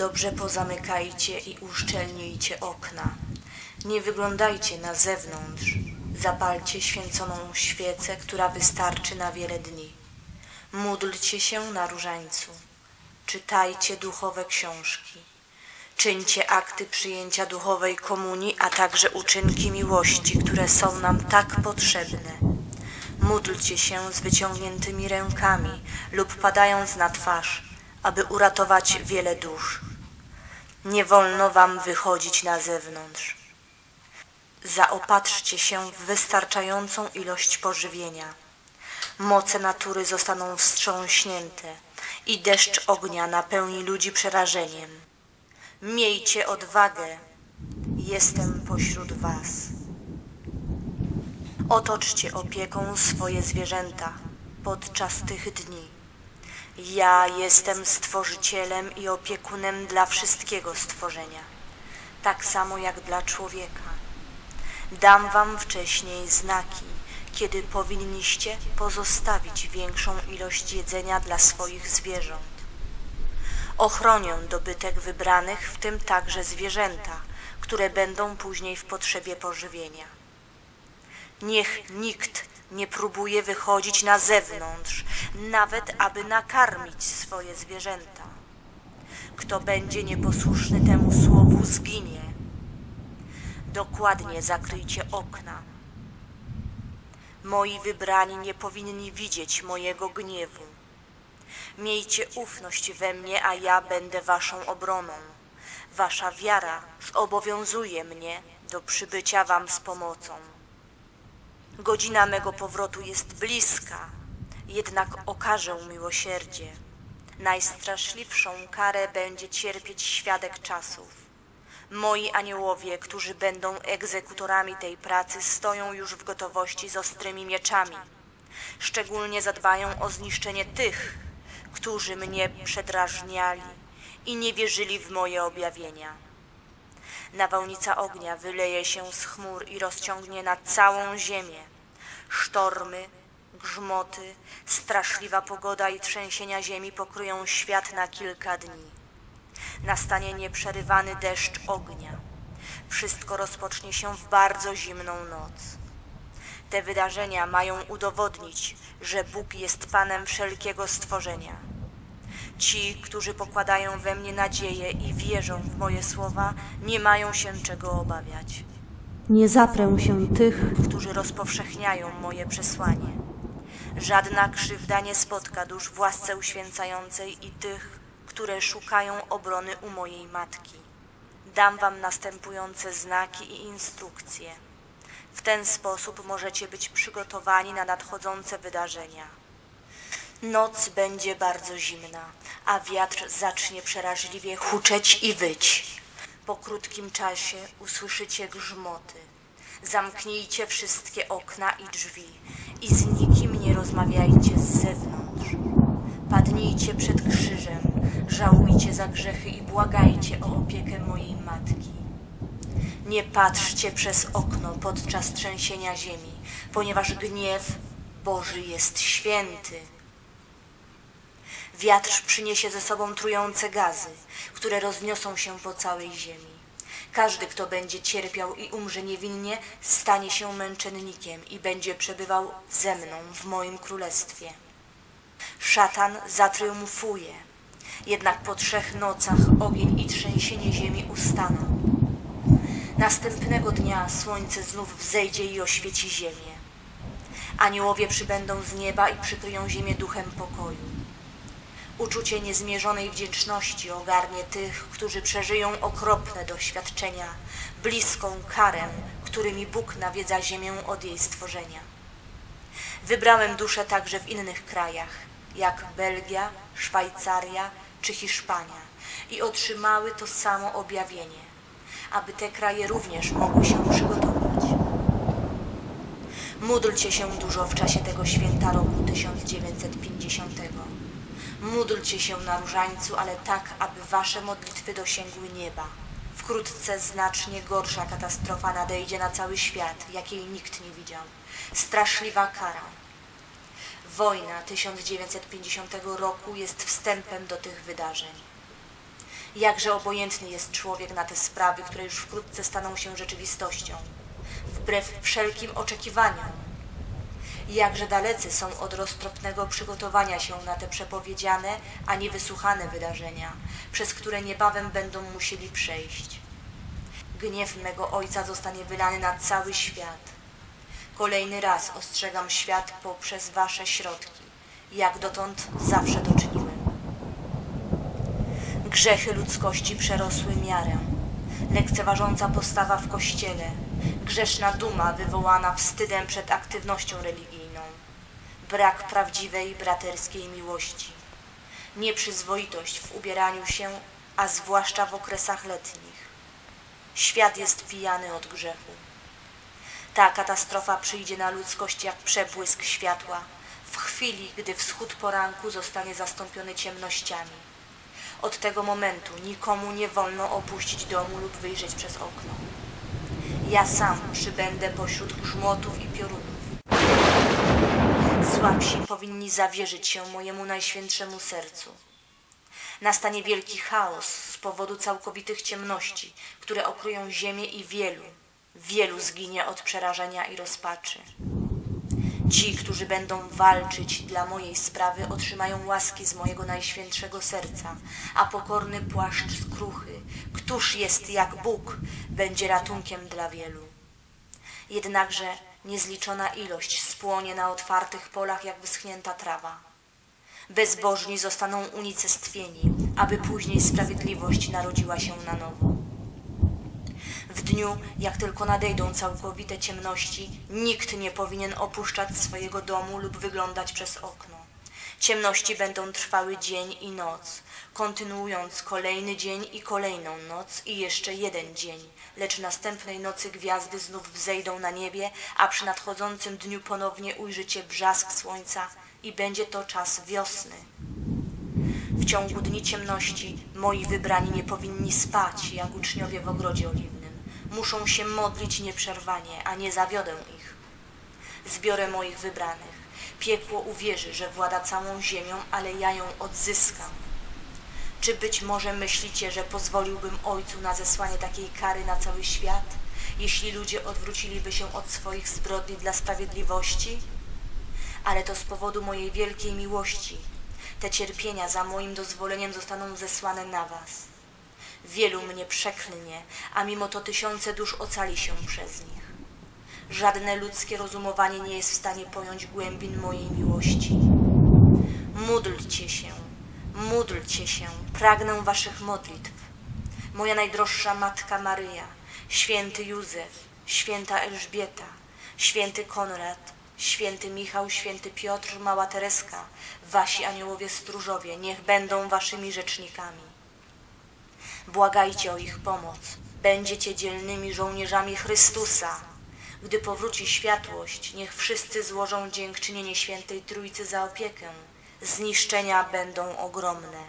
Dobrze pozamykajcie i uszczelnijcie okna. Nie wyglądajcie na zewnątrz. Zapalcie święconą świecę, która wystarczy na wiele dni. Módlcie się na różańcu. Czytajcie duchowe książki. Czyńcie akty przyjęcia duchowej komunii, a także uczynki miłości, które są nam tak potrzebne. Módlcie się z wyciągniętymi rękami lub padając na twarz, aby uratować wiele dusz. Nie wolno wam wychodzić na zewnątrz. Zaopatrzcie się w wystarczającą ilość pożywienia. Moce natury zostaną wstrząśnięte i deszcz ognia napełni ludzi przerażeniem. Miejcie odwagę, jestem pośród was. Otoczcie opieką swoje zwierzęta podczas tych dni. Ja jestem stworzycielem i opiekunem dla wszystkiego stworzenia, tak samo jak dla człowieka. Dam wam wcześniej znaki, kiedy powinniście pozostawić większą ilość jedzenia dla swoich zwierząt. Ochronię dobytek wybranych, w tym także zwierzęta, które będą później w potrzebie pożywienia. Niech nikt nie próbuje wychodzić na zewnątrz, nawet aby nakarmić swoje zwierzęta. Kto będzie nieposłuszny temu słowu, zginie. Dokładnie zakryjcie okna. Moi wybrani nie powinni widzieć mojego gniewu. Miejcie ufność we mnie, a ja będę waszą obroną. Wasza wiara zobowiązuje mnie do przybycia wam z pomocą. Godzina mego powrotu jest bliska, jednak okażę miłosierdzie. Najstraszliwszą karę będzie cierpieć świadek czasów. Moi aniołowie, którzy będą egzekutorami tej pracy, stoją już w gotowości z ostrymi mieczami. Szczególnie zadbają o zniszczenie tych, którzy mnie przedrażniali i nie wierzyli w moje objawienia. Nawałnica ognia wyleje się z chmur i rozciągnie na całą ziemię. Sztormy, grzmoty, straszliwa pogoda i trzęsienia ziemi pokryją świat na kilka dni. Nastanie nieprzerywany deszcz ognia. Wszystko rozpocznie się w bardzo zimną noc. Te wydarzenia mają udowodnić, że Bóg jest Panem wszelkiego stworzenia. Ci, którzy pokładają we mnie nadzieję i wierzą w moje słowa, nie mają się czego obawiać. Nie zaprę się tych, Którzy rozpowszechniają moje przesłanie. Żadna krzywda nie spotka dusz w łasce uświęcającej i tych, które szukają obrony u mojej matki. Dam wam następujące znaki i instrukcje. W ten sposób możecie być przygotowani na nadchodzące wydarzenia. Noc będzie bardzo zimna, a wiatr zacznie przeraźliwie huczeć i wyć. Po krótkim czasie usłyszycie grzmoty. Zamknijcie wszystkie okna i drzwi i z nikim nie rozmawiajcie z zewnątrz. Padnijcie przed krzyżem, żałujcie za grzechy i błagajcie o opiekę mojej matki. Nie patrzcie przez okno podczas trzęsienia ziemi, ponieważ gniew Boży jest święty. Wiatr przyniesie ze sobą trujące gazy, które rozniosą się po całej ziemi. Każdy, kto będzie cierpiał i umrze niewinnie, stanie się męczennikiem i będzie przebywał ze mną w moim królestwie. Szatan zatriumfuje, jednak po trzech nocach ogień i trzęsienie ziemi ustaną. Następnego dnia słońce znów wzejdzie i oświeci ziemię. Aniołowie przybędą z nieba i przykryją ziemię duchem pokoju. Uczucie niezmierzonej wdzięczności ogarnie tych, którzy przeżyją okropne doświadczenia, bliską karę, którymi Bóg nawiedza ziemię od jej stworzenia. Wybrałem dusze także w innych krajach, jak Belgia, Szwajcaria czy Hiszpania i otrzymały to samo objawienie, aby te kraje również mogły się przygotować. Módlcie się dużo w czasie tego święta roku 1950. Módlcie się na różańcu, ale tak, aby wasze modlitwy dosięgły nieba. Wkrótce znacznie gorsza katastrofa nadejdzie na cały świat, jakiej nikt nie widział. Straszliwa kara. Wojna 1950 roku jest wstępem do tych wydarzeń. Jakże obojętny jest człowiek na te sprawy, które już wkrótce staną się rzeczywistością, wbrew wszelkim oczekiwaniom. Jakże dalecy są od roztropnego przygotowania się na te przepowiedziane, a nie wysłuchane wydarzenia, przez które niebawem będą musieli przejść. Gniew mego ojca zostanie wylany na cały świat. Kolejny raz ostrzegam świat poprzez wasze środki, jak dotąd zawsze to czyniłem. Grzechy ludzkości przerosły miarę. Lekceważąca postawa w kościele, grzeszna duma wywołana wstydem przed aktywnością religijną, brak prawdziwej braterskiej miłości, nieprzyzwoitość w ubieraniu się, a zwłaszcza w okresach letnich. Świat jest pijany od grzechu. Ta katastrofa przyjdzie na ludzkość jak przebłysk światła, w chwili, gdy wschód poranku zostanie zastąpiony ciemnościami. Od tego momentu nikomu nie wolno opuścić domu lub wyjrzeć przez okno. Ja sam przybędę pośród grzmotów i piorunów. Słabsi powinni zawierzyć się mojemu najświętszemu sercu. Nastanie wielki chaos z powodu całkowitych ciemności, które okryją ziemię i wielu, wielu zginie od przerażenia i rozpaczy. Ci, którzy będą walczyć dla mojej sprawy, otrzymają łaski z mojego najświętszego serca, a pokorny płaszcz skruchy, któż jest jak Bóg, będzie ratunkiem dla wielu. Jednakże niezliczona ilość spłonie na otwartych polach jak wyschnięta trawa. Bezbożni zostaną unicestwieni, aby później sprawiedliwość narodziła się na nowo. W dniu, jak tylko nadejdą całkowite ciemności, nikt nie powinien opuszczać swojego domu lub wyglądać przez okno. Ciemności będą trwały dzień i noc, kontynuując kolejny dzień i kolejną noc i jeszcze jeden dzień, lecz następnej nocy gwiazdy znów wzejdą na niebie, a przy nadchodzącym dniu ponownie ujrzycie brzask słońca i będzie to czas wiosny. W ciągu dni ciemności moi wybrani nie powinni spać, jak uczniowie w ogrodzie oliwnym. Muszą się modlić nieprzerwanie, a nie zawiodę ich. Zbiorę moich wybranych. Piekło uwierzy, że włada całą ziemią, ale ja ją odzyskam. Czy być może myślicie, że pozwoliłbym Ojcu na zesłanie takiej kary na cały świat, jeśli ludzie odwróciliby się od swoich zbrodni dla sprawiedliwości? Ale to z powodu mojej wielkiej miłości. Te cierpienia za moim dozwoleniem zostaną zesłane na was. Wielu mnie przeklnie, a mimo to tysiące dusz ocali się przez nich. Żadne ludzkie rozumowanie nie jest w stanie pojąć głębin mojej miłości. Módlcie się, módlcie się, pragnę waszych modlitw. Moja najdroższa Matka Maryja, święty Józef, święta Elżbieta, święty Konrad, święty Michał, święty Piotr, mała Tereska, wasi aniołowie stróżowie, niech będą waszymi rzecznikami. Błagajcie o ich pomoc. Będziecie dzielnymi żołnierzami Chrystusa. Gdy powróci światłość, niech wszyscy złożą dziękczynienie świętej Trójcy za opiekę. Zniszczenia będą ogromne,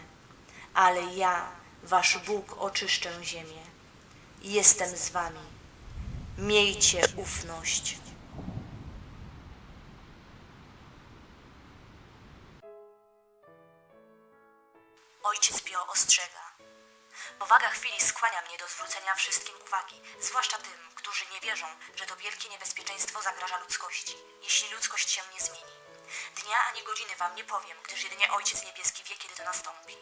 ale ja, wasz Bóg, oczyszczę ziemię. Jestem z wami. Miejcie ufność. Ojciec Pio ostrzega. Powaga chwili skłania mnie do zwrócenia wszystkim uwagi, zwłaszcza tym, którzy nie wierzą, że to wielkie niebezpieczeństwo zagraża ludzkości, jeśli ludzkość się nie zmieni. Dnia ani godziny wam nie powiem, gdyż jedynie Ojciec Niebieski wie, kiedy to nastąpi.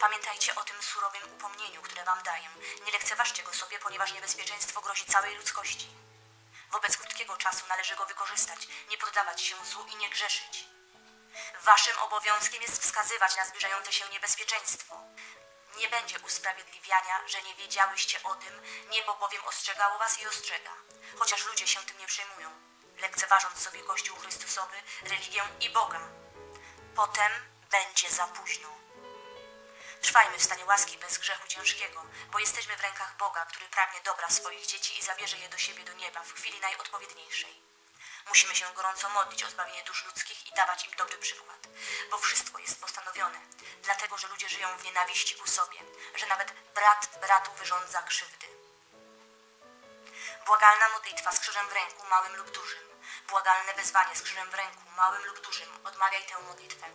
Pamiętajcie o tym surowym upomnieniu, które wam daję. Nie lekceważcie go sobie, ponieważ niebezpieczeństwo grozi całej ludzkości. Wobec krótkiego czasu należy go wykorzystać, nie poddawać się złu i nie grzeszyć. Waszym obowiązkiem jest wskazywać na zbliżające się niebezpieczeństwo. Nie będzie usprawiedliwiania, że nie wiedziałyście o tym, niebo bowiem ostrzegało was i ostrzega, chociaż ludzie się tym nie przejmują, lekceważąc sobie Kościół Chrystusowy, religię i Boga. Potem będzie za późno. Trwajmy w stanie łaski bez grzechu ciężkiego, bo jesteśmy w rękach Boga, który pragnie dobra swoich dzieci i zabierze je do siebie do nieba w chwili najodpowiedniejszej. Musimy się gorąco modlić o zbawienie dusz ludzkich i dawać im dobry przykład, bo wszystko jest postanowione, dlatego że ludzie żyją w nienawiści ku sobie, że nawet brat bratu wyrządza krzywdy. Błagalna modlitwa z krzyżem w ręku, małym lub dużym. Błagalne wezwanie z krzyżem w ręku, małym lub dużym. Odmawiaj tę modlitwę.